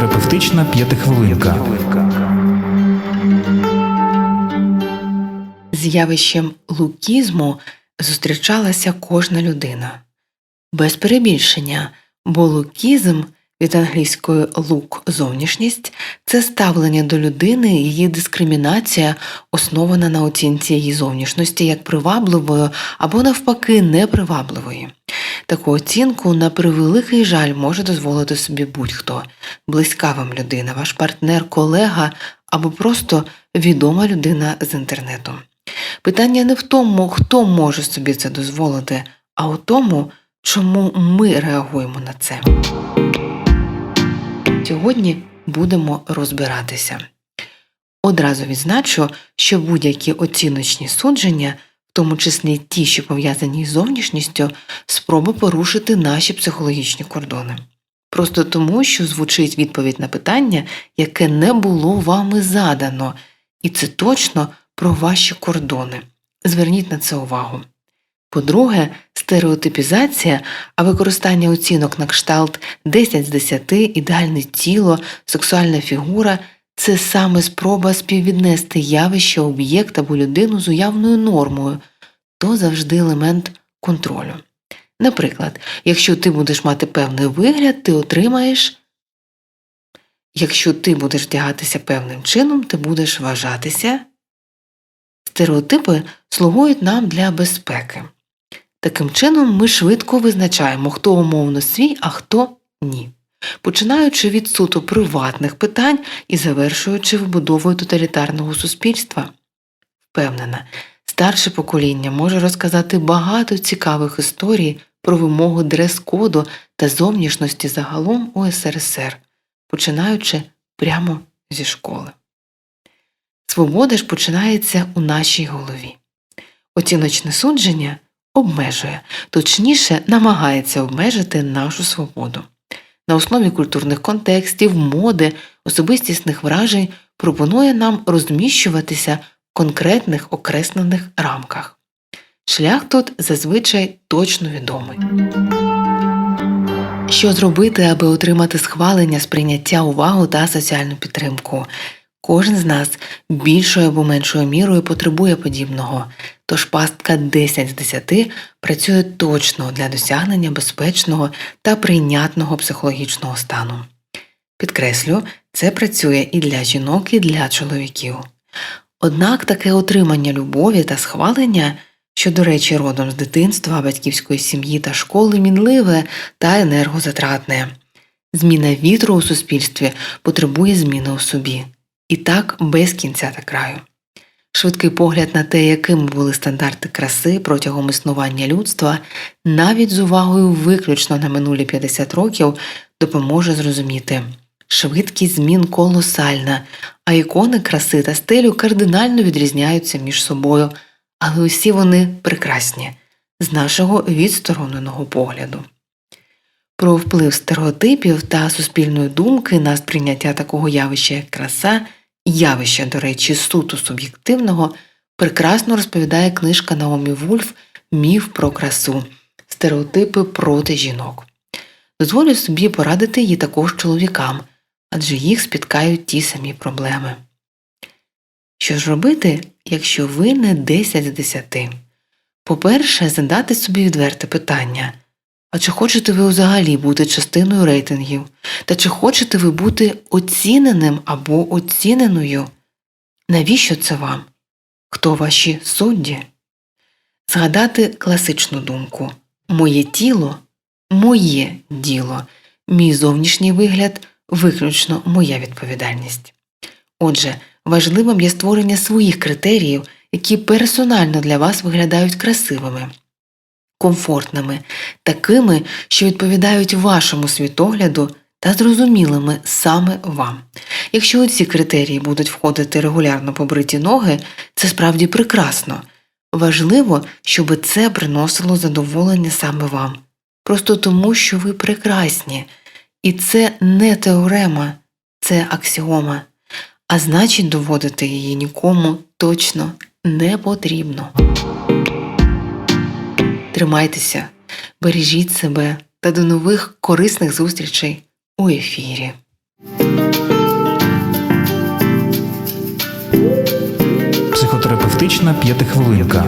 Психотерапевтична п'ятихвилинка. З явищем лукізму зустрічалася кожна людина. Без перебільшення, бо лукізм від англійської лук зовнішність це ставлення до людини, її дискримінація, основана на оцінці її зовнішності як привабливої або навпаки непривабливої. Таку оцінку на превеликий жаль може дозволити собі будь-хто близька вам людина, ваш партнер, колега або просто відома людина з інтернету. Питання не в тому, хто може собі це дозволити, а у тому, чому ми реагуємо на це. Сьогодні будемо розбиратися. Одразу відзначу, що будь-які оціночні судження, тому числі ті, що пов'язані з зовнішністю, спроби порушити наші психологічні кордони. Просто тому, що звучить відповідь на питання, яке не було вами задано, і це точно про ваші кордони. Зверніть на це увагу. По-друге, стереотипізація, а використання оцінок на кшталт 10 з 10, ідеальне тіло, сексуальна фігура це саме спроба співвіднести явище, об'єкт або людину з уявною нормою, то завжди елемент контролю. Наприклад, якщо ти будеш мати певний вигляд, ти отримаєш. Якщо ти будеш вдягатися певним чином, ти будеш вважатися. Стереотипи слугують нам для безпеки. Таким чином, ми швидко визначаємо, хто умовно свій, а хто ні, починаючи від суто приватних питань і завершуючи вибудовою тоталітарного суспільства. Впевнена, старше покоління може розказати багато цікавих історій про вимогу дрес-коду та зовнішності загалом у СРСР, починаючи прямо зі школи. Свобода ж починається у нашій голові. Оціночне судження обмежує, точніше, намагається обмежити нашу свободу. На основі культурних контекстів, моди, особистісних вражень пропонує нам розміщуватися конкретних окреслених рамках. Шлях тут зазвичай точно відомий. Що зробити, аби отримати схвалення, сприйняття увагу та соціальну підтримку? Кожен з нас більшою або меншою мірою потребує подібного, тож пастка 10 з 10 працює точно для досягнення безпечного та прийнятного психологічного стану. Підкреслю, це працює і для жінок, і для чоловіків. Однак таке отримання любові та схвалення, що, до речі, родом з дитинства, батьківської сім'ї та школи, мінливе та енергозатратне. Зміна вітру у суспільстві потребує зміни у собі. І так без кінця та краю. Швидкий погляд на те, якими були стандарти краси протягом існування людства, навіть з увагою виключно на минулі 50 років, допоможе зрозуміти. Швидкість змін колосальна, а ікони краси та стилю кардинально відрізняються між собою, але усі вони прекрасні з нашого відстороненого погляду. Про вплив стереотипів та суспільної думки на сприйняття такого явища, як краса, явища, до речі, суто суб'єктивного, прекрасно розповідає книжка Наомі Вульф Міф про красу, стереотипи проти жінок. Дозволю собі порадити її також чоловікам, адже їх спіткають ті самі проблеми. Що ж робити, якщо ви не 10 з 10? По-перше, задати собі відверте питання. А чи хочете ви взагалі бути частиною рейтингів? Та чи хочете ви бути оціненим або оціненою? Навіщо це вам? Хто ваші судді? Згадати класичну думку Моє тіло моє діло, мій зовнішній вигляд виключно моя відповідальність. Отже, важливим є створення своїх критеріїв, які персонально для вас виглядають красивими комфортними, такими, що відповідають вашому світогляду та зрозумілими саме вам. Якщо ці критерії будуть входити регулярно побриті ноги, це справді прекрасно. Важливо, щоб це приносило задоволення саме вам, просто тому, що ви прекрасні, і це не теорема, це аксіома, а значить, доводити її нікому точно не потрібно. Тримайтеся, бережіть себе та до нових корисних зустрічей у ефірі. Психотерапевтична п'ятихвилинка.